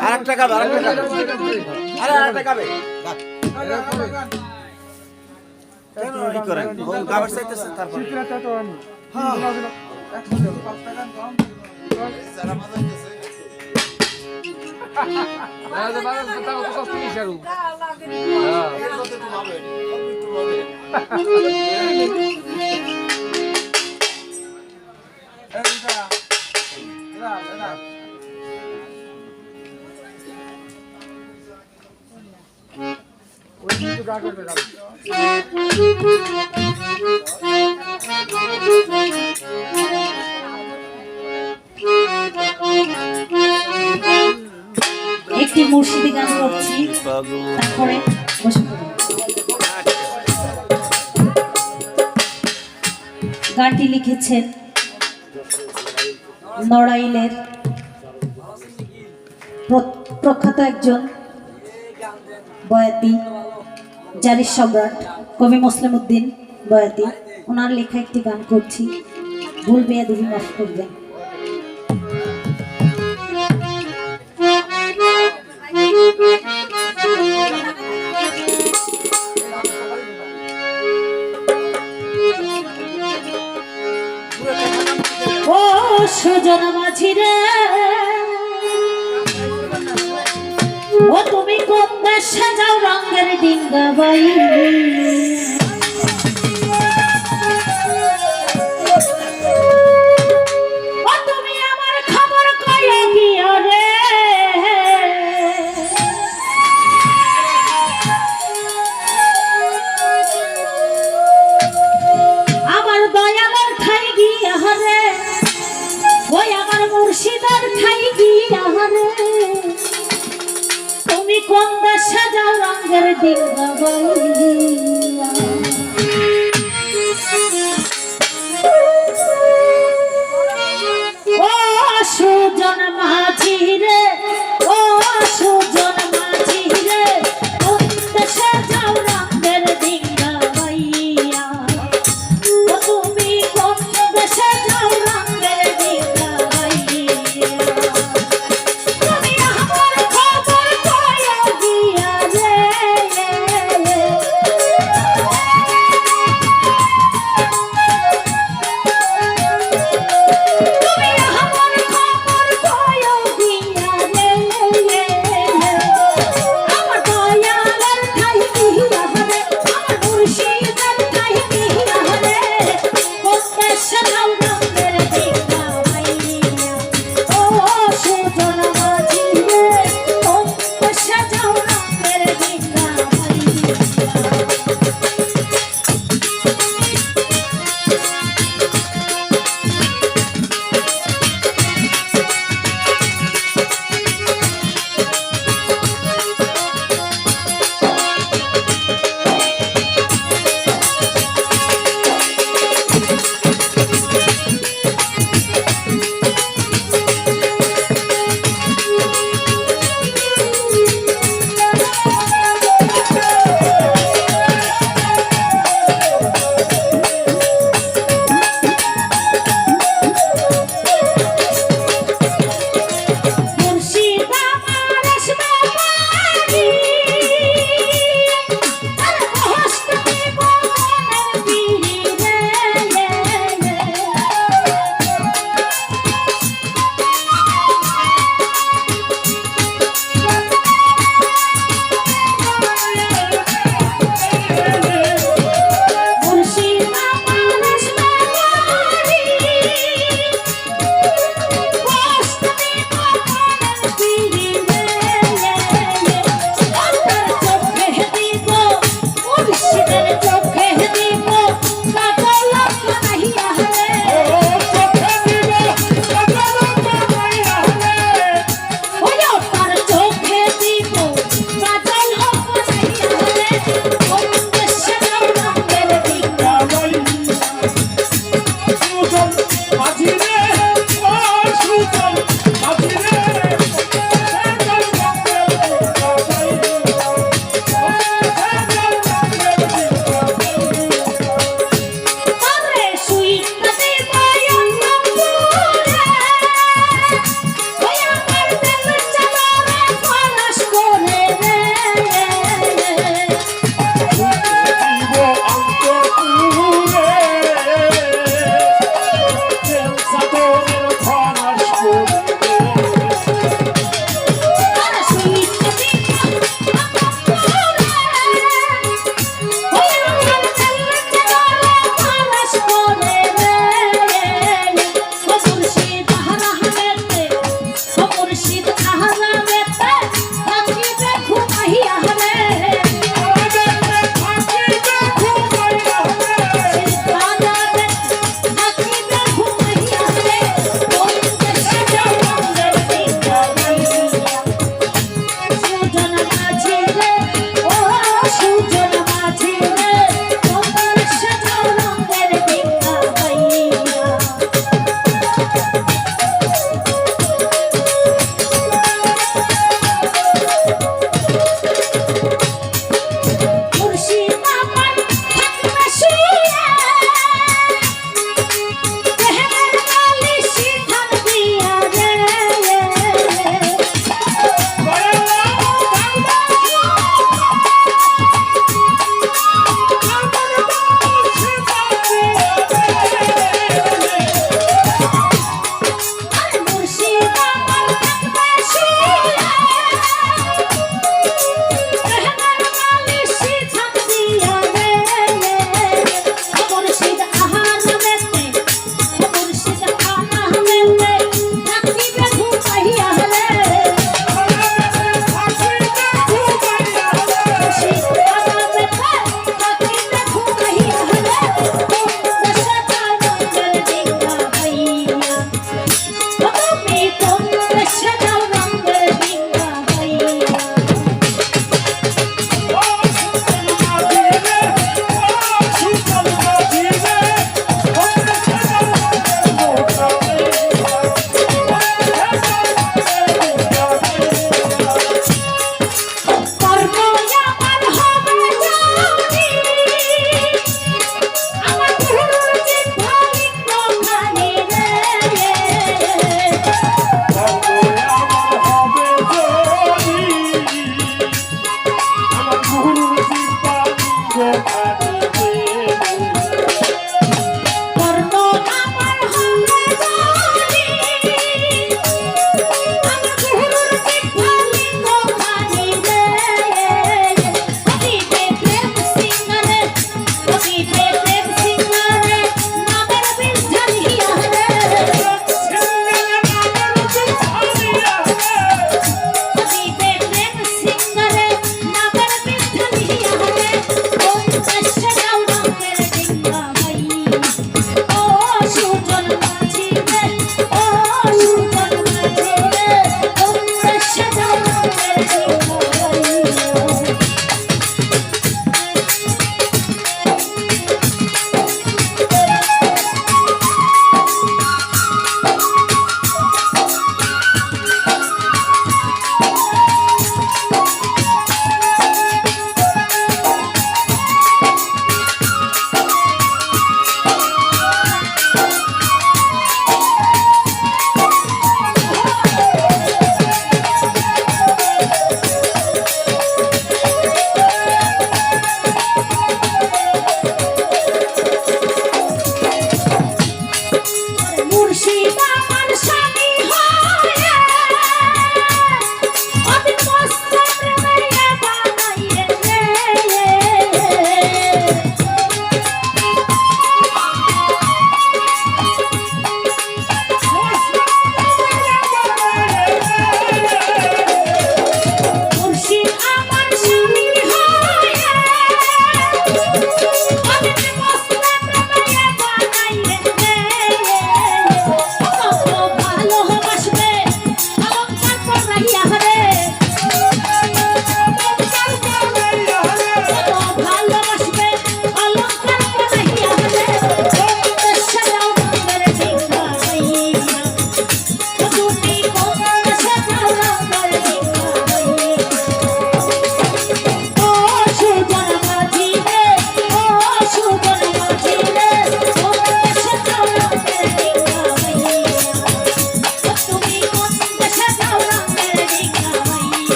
আর একটা খাবে আর একটা খাবে। আরে আর একটা খাবে। কেন ই করেন? ও। খাবার চাইতেছে তারপর একটি মুর্শিদি গান করছি তারপরে গানটি লিখেছেন নড়াইলের প্র- প্রখ্যাত একজন বয়াতি। জারির সম্রাট কবি মুসলিম উদ্দিন বয়াতি, ওনার লেখা একটি গান করছি। ভুল বেয়া দেবী মাফ করবেন। ও সুজন মাঝি ও তুমি কোন যাও রঙের ডিঙ্গা বাই ওই আমার মুর্শিদার ঠাই গিয়া রে। কোন দেশে যাও রঙের ডিঙ্গা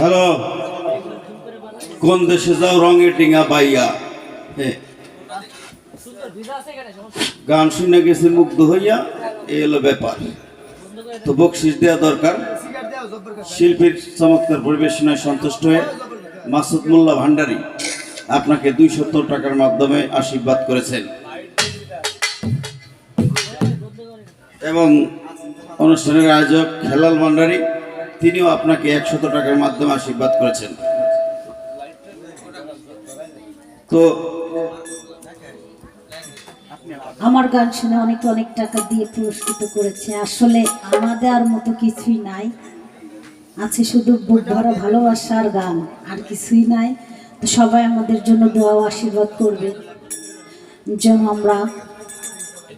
হ্যালো, কোন দেশে যাও, রঙে টিঙা পাইয়া। গান শুনে গেছে, মুগ্ধ হইয়া এই হলো ব্যাপার। তো বকশিস দেওয়া দরকার। শিল্পীর চমৎকার পরিবেশনায় সন্তুষ্ট হয়ে মাসুদ মোল্লা ভান্ডারী আপনাকে দুই সত্তর টাকার মাধ্যমে আশীর্বাদ করেছেন। এবং অনুষ্ঠানের আয়োজক হেলাল ভান্ডারী, তিনিও আপনাকে একশত টাকার মাধ্যমে আশীর্বাদ করেছেন। তো আমার গান শুনে অনেকে অনেক টাকা দিয়ে পুরস্কৃত করেছে। আসলে আমাদের আর মতো কিছুই নাই। আছে শুধু বুক ভরা ভালোবাসার গান, আর কিছুই নাই। তো সবাই আমাদের জন্য দোয়া আশীর্বাদ করবে। যেন আমরা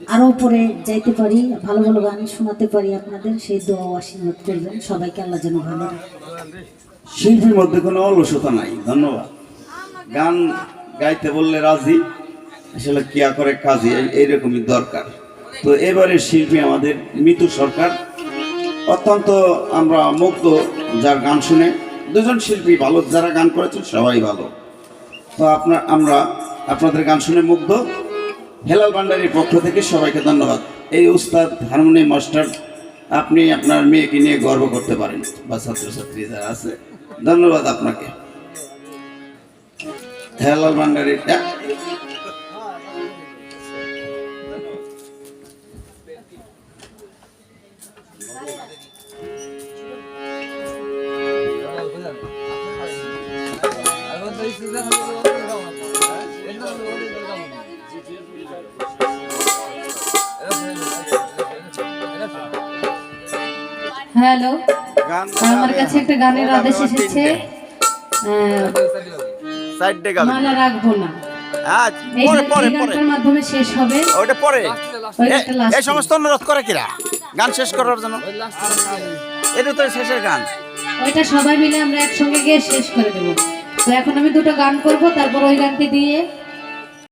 আরও উপরে যাইতে পারি, ভালো ভালো গান শোনাতে পারি আপনাদের, সেই দোয়া আশীর্বাদ করবেন। সবাইকে আল্লাহ যেন ভালো শিল্পীর মধ্যে কোনো অলসতা নাই, ধন্যবাদ। গান গাইতে বললে রাজি, আসলে কিয়া করে কাজী, এই- এইরকমই দরকার। তো এবারে শিল্পী আমাদের মিতু সরকার, অত্যন্ত আমরা মুগ্ধ যার গান শুনে। দুজন শিল্পী ভালো, যারা গান করেছেন সবাই ভালো। তো আপনার, আমরা আপনাদের গান শুনে মুগ্ধ। হেলাল ভান্ডারির পক্ষ থেকে সবাইকে ধন্যবাদ। এই উস্তাদ হারমোনি মাস্টার, আপনি আপনার মেয়েকে নিয়ে গর্ব করতে পারেন, বা ছাত্রছাত্রী যারা আছে, ধন্যবাদ আপনাকে। হেলাল ভান্ডারির হ্যালো। আমার কাছে একটা গানের আদেশ এসেছে। আহ, মালা রাখব না। আজ এই পরে পরে এই পরে গানটার মাধ্যমে শেষ হবে। ওইটা পরে। এই সমস্ত অনুরোধ করে কিরা? গান শেষ করার জন্য। এটা তো শেষের গান। ওইটা সবাই মিলে আমরা একসঙ্গে গিয়ে শেষ করে দেবো। তো এখন আমি দুটো গান করব তারপর ওই গানটি দিয়ে